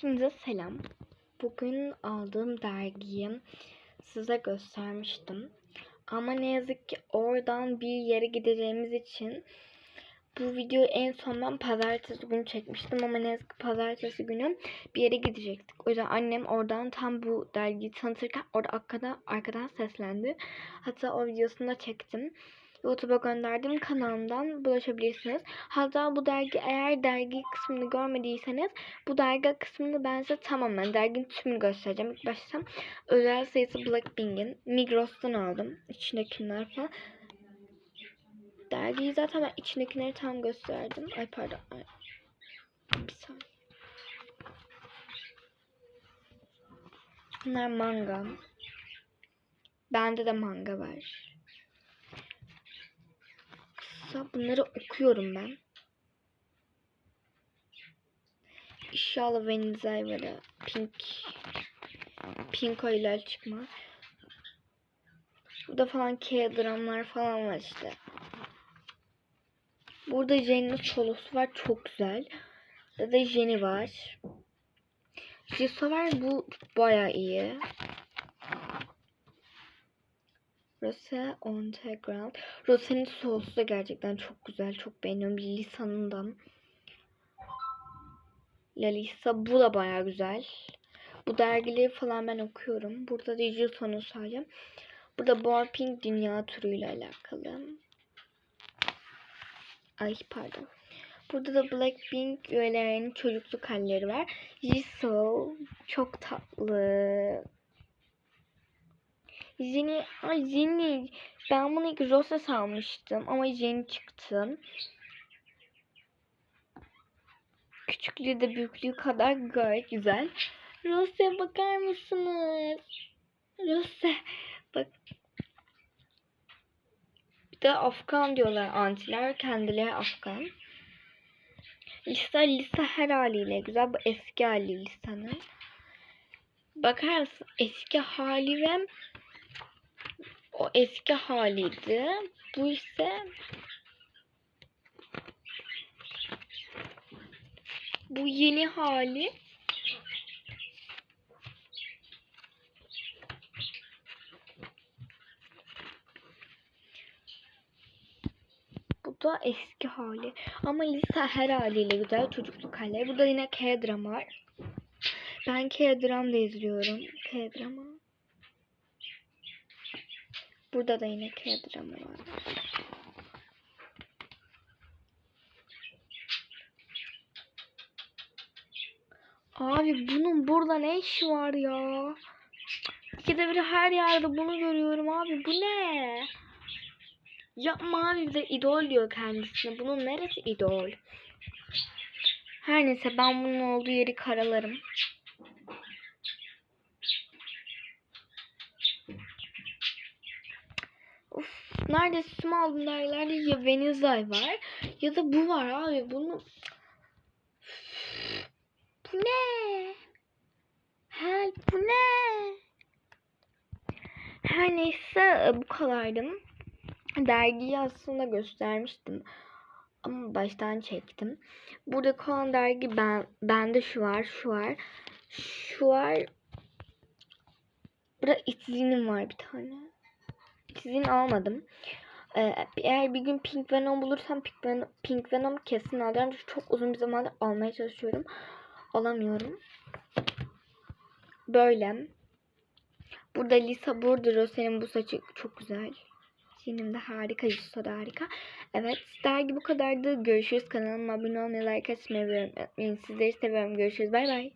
Hepinize selam. Bugün aldığım dergiyi size göstermiştim. Ama ne yazık ki oradan bir yere gideceğimiz için bu videoyu en son ben pazartesi günü çekmiştim ama ne yazık ki pazartesi günü bir yere gidecektik. O yüzden annem oradan tam bu dergiyi tanıtırken orada arkadan, arkadan seslendi. Hatta o videosunu da çektim. YouTube'a gönderdiğim kanalımdan bulaşabilirsiniz. Hatta bu dergi eğer dergi kısmını görmediyseniz bu dergi kısmını ben size tamamen derginin tümünü göstereceğim. İlk başta özel sayısı Blackpink'in Migros'tan aldım. İçindekiler falan. Dergiyi zaten ben içindekileri tam gösterdim. Ay pardon. Ay. Bir saniye. Bunlar manga. Bende de manga var. Kısa bunları okuyorum ben. İnşallah Venizayvara Pink Pinko ile çıkmaz. Burada falan K-dramlar falan var işte. Burada Jenny'nin solosu var. Çok güzel. Burada da Jenny var. Jisoo var. Bu baya iyi. Rose on the ground. Rose'nin solosu da gerçekten çok güzel. Çok beğeniyorum. Lisa'nın da. Lalisa bu da baya güzel. Bu dergileri falan ben okuyorum. Burada da Jisoo'nun sadece. Burada Borping dünya turuyla alakalı. Ay pardon. Burada da Blackpink üyelerinin çocukluk halleri var. Jisoo çok tatlı. Jenny, ay Jenny. Ben bunu ilk Rose sanmıştım ama Jenny çıktı. Küçüklüğü de büyüklüğü kadar gayet güzel. Rose'ye bakar mısınız? Rose bak. Bir de Afgan diyorlar antiler. Kendileri Afgan. Lisa, Lisa her haliyle güzel. Bu eski hali Lisa'nın. Bakar mısın? Eski hali ve o eski haliydi. Bu ise bu yeni hali. Bu da eski hali. Ama Lisa her haliyle güzel çocukluk halleri. Burada yine K-drama var. Ben K-dram da izliyorum. K-drama. Burada da yine K-drama var. Abi bunun burada ne işi var ya? İkide bir her yerde bunu görüyorum abi. Bu ne? Yapma abi de idol diyor kendisine. Bunun neresi idol? Her neyse ben bunun olduğu yeri karalarım. Of, nerede sütümü aldım dergilerde ya Venizay var ya da bu var abi. Bunu bu ne? Help bu ne? Her neyse bu kadardım. Dergiyi aslında göstermiştim. Ama baştan çektim. Burada kalan dergi ben bende şu var, şu var. Şu var. Burada itizinin var bir tane. İtizin almadım. Ee, eğer bir gün Pink Venom bulursam Pink Venom, Pink Venom kesin alacağım. Çünkü çok uzun bir zamandır almaya çalışıyorum. Alamıyorum. Böyle. Burada Lisa burada Rose'nin bu saçı çok güzel. Senin de harika, Lisa da harika. Evet, dergi bu kadardı. Görüşürüz. Kanalıma abone olmayı, like atmayı ve unutmayın. Sizleri seviyorum. Görüşürüz. Bay bay.